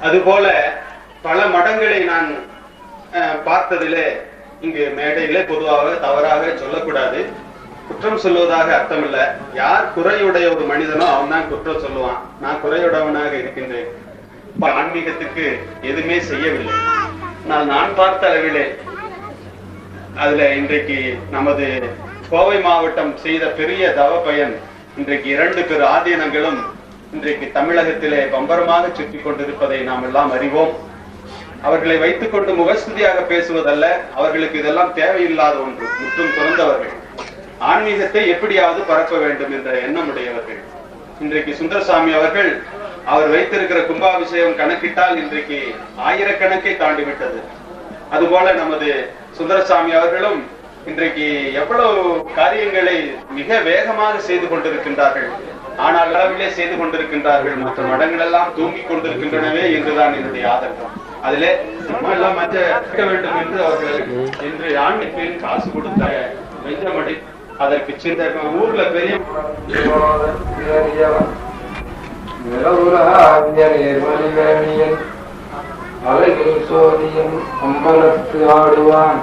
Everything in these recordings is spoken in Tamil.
அதுபோல பல மடங்களை நான் அஹ், பார்த்ததிலே இங்கு மேடையிலே பொதுவாக தவறாக சொல்லக்கூடாது. குற்றம் சொல்வதாக அர்த்தம் இல்ல யார் குறையுடைய ஒரு மனிதனோ அவன் தான் குற்றம் சொல்லுவான். நான் குறையுடையவனாக இருக்கின்றேன். இப்ப ஆன்மீகத்துக்கு எதுவுமே செய்யவில்லை. நான் நான் பார்த்த அளவிலே அதுல இன்றைக்கு நமது கோவை மாவட்டம் செய்த பெரிய தவ பயன் இன்றைக்கு இரண்டு பேர் ஆதீனங்களும் இன்றைக்கு தமிழகத்திலே பம்பரமாக சுற்றி கொண்டிருப்பதை நாம் எல்லாம் அறிவோம். அவர்களை வைத்துக் கொண்டு முகஸ்துதியாக பேசுவதல்ல அவர்களுக்கு இதெல்லாம் தேவையில்லாத ஒன்று முற்றும் துறந்தவர்கள். ஆன்மீகத்தை எப்படியாவது பரப்ப வேண்டும் என்ற எண்ணமுடையவர்கள் இன்றைக்கு சுந்தரசாமி அவர்கள் அவர் வைத்திருக்கிற கும்பாபிஷேகம் கணக்கிட்டால் இன்றைக்கு ஆயிரக்கணக்கை தாண்டி விட்டது அதுபோல நமது சுந்தரசாமி அவர்களும் இன்றைக்கு எவ்வளவு காரியங்களை மிக வேகமாக செய்து கொண்டிருக்கின்றார்கள். ஆனால் அளவிலே செய்து கொண்டிருக்கின்றார்கள் மற்ற மடங்கள் எல்லாம் தூங்கிக் கொண்டிருக்கின்றனவே என்றுதான் என்னுடைய ஆதங்கம் அதிலே நம்ம எல்லாம் மற்ற வேண்டும் என்று அவர்கள் இன்று ஆண்மைக்கு காசு கொடுத்த வெஞ்சமடி அதற்கு சின்ன ஊர்ல பெரிய அழகில் சோதியும் அம்பலத்து ஆடுவான்.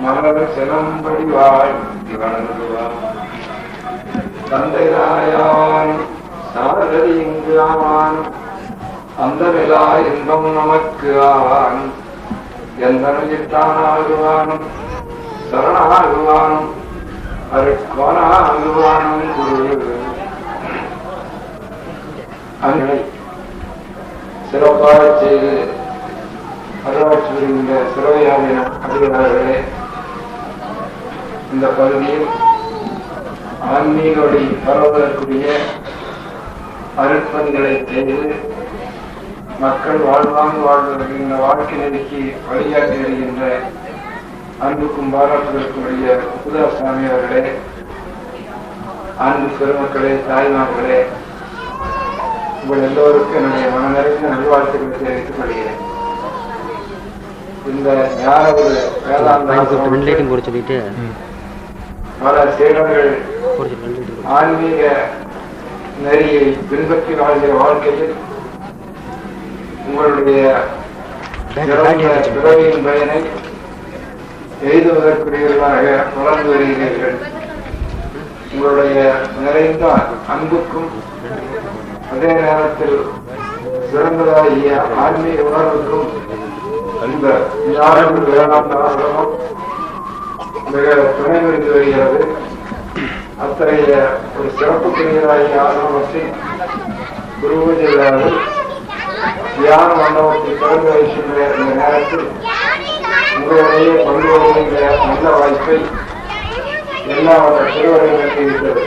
மலர் செலம்படி வாழ்த்தி வணங்குவான் தந்தையாயான் சாரதி இங்கு ஆவான். அந்த நிலா இன்பம் நமக்கு ஆவான். எந்த நொழித்தான் ஆகுவானும் சரணாகுவானும் அருட்கோனாகுவானும் குரு. அங்கே சிறப்பாக செய்து அருளாட்சி வருகின்ற சிறவையாவின அதிகாரிகளே இந்த பகுதியில் ஆன்மீக வழி பரவுவதற்குரிய அருட்பணிகளை செய்து மக்கள் வாழ்வாங்கு வாழ்வதற்கின்ற வாழ்க்கை நெருக்கி வழிகாட்டி வருகின்ற அன்புக்கும் பாராட்டுதலுக்கும் உரிய சுதாசாமி அவர்களே அன்பு பெருமக்களே தாய்மார்களே உங்கள் எல்லோருக்கும் என்னுடைய மனநிறைந்த நல்வாழ்த்துக்களை தெரிவித்துக் கொள்கிறேன். இந்த ஒரு வேதாந்த பல சீடர்கள் ஆன்மீக நெறியை பின்பற்றி வாழ்கிற வாழ்க்கையில் உங்களுடைய பிறவியின் பயனை எழுதுவதற்குரியவர்களாக வளர்ந்து வருகிறீர்கள். உங்களுடைய நிறைந்த அன்புக்கும் அதே நேரத்தில் சிறந்ததாகிய ஆன்மீக உணர்வுக்கும் இந்த யாரும் வேளாண் மிக துணை புரிந்து வருகிறது. அத்தகைய ஒரு சிறப்புக்குரியதாகிய ஆசிரமத்தில் குருபூஜை விழாவில் தியான மண்டபத்தை திறந்து வைக்கின்ற இந்த நேரத்தில் உங்களுடைய பங்கு வருகின்ற நல்ல வாய்ப்பை எல்லா திருவரைகளுக்கு இருக்கிறது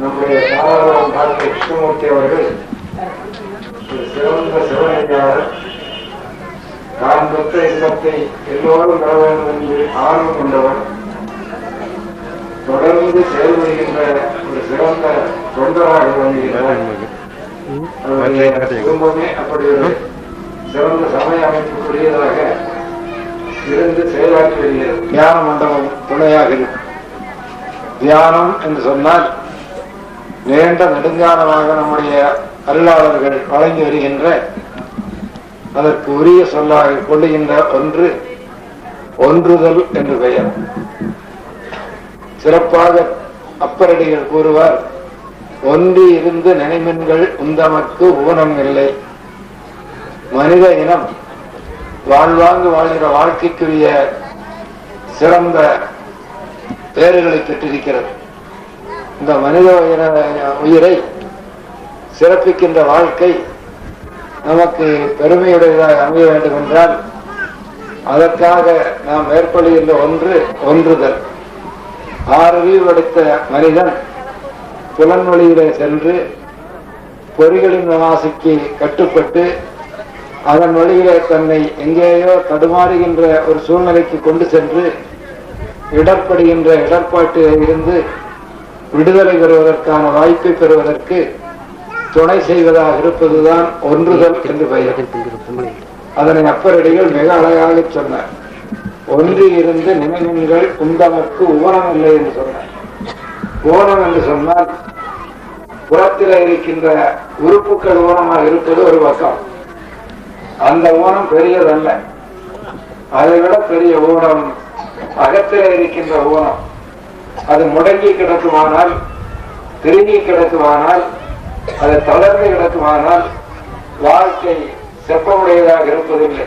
நம்முடைய சாதாரணம் டாக்டர் கிருஷ்ணமூர்த்தி அவர்கள் ஒரு சிறந்த சிவனையாளர் தான் பெற்ற இன்பத்தை எல்லோரும் பெற வேண்டும் என்று ஆர்வம் கொண்டவர். தொடர்ந்து செயல்படுகின்ற ஒரு சிறந்த தொண்டராக விளங்குகிறார் அவருடைய குடும்பமே அப்படி ஒரு சிறந்த சமய அமைப்புக்குரியதாக இருந்து செயலாற்றி வருகிறது. தியான மண்டபம் துணையாக இருக்கும் தியானம் என்று சொன்னால் நீண்ட நெடுஞ்சாலமாக நம்முடைய அருளாளர்கள் வழங்கி வருகின்ற அதற்கு உரிய சொல்லாக கொள்ளுகின்ற ஒன்று ஒன்றுதல் என்று பெயர். சிறப்பாக அப்பரடிகள் கூறுவார் ஒன்றி இருந்து நினைமின்கள் உந்தமக்கு ஊனம் இல்லை. மனித இனம் வாழ்வாங்கு வாழ்கிற வாழ்க்கைக்குரிய சிறந்த பேறுகளை பெற்றிருக்கிறது. இந்த மனித உயிரை சிறப்பிக்கின்ற வாழ்க்கை நமக்கு பெருமையுடையதாக அமைய வேண்டும் என்றால் அதற்காக நாம் மேற்கொள்கின்ற ஒன்று ஒன்றுதல். ஆறறிவு படைத்த மனிதன் புலன்வழியிலே சென்று பொறிகளின் ஆசைக்கு கட்டுப்பட்டு அதன் வழியிலே தன்னை எங்கேயோ தடுமாறுகின்ற ஒரு சூழ்நிலைக்கு கொண்டு சென்று இடர்படுகின்ற இடர்பாட்டிலே இருந்து விடுதலை பெறுவதற்கான வாய்ப்பை பெறுவதற்கு துணை செய்வதாக இருப்பதுதான் ஒன்றுதல் என்று பெயர். அதனை அப்பரடிகள் மிக அழகாக சொன்னார். ஒன்று இருந்து நினைவுங்கள் உந்தமக்கு ஊனம் இல்லை என்று சொன்னார். ஊனம் என்று சொன்னால் புறத்தில் இருக்கின்ற உறுப்புகள் ஊனமாக இருப்பது ஒரு பக்கம். அந்த ஊனம் பெரியதல்ல. அதை விட பெரிய ஊனம் அகத்தில் இருக்கின்ற ஊனம். அது முடங்கி கிடக்குமானால் திரும்பி கிடக்குமானால் அது தளர்ந்து கிடக்குமானால் வாழ்க்கை செப்பமுடையதாக இருப்பதில்லை.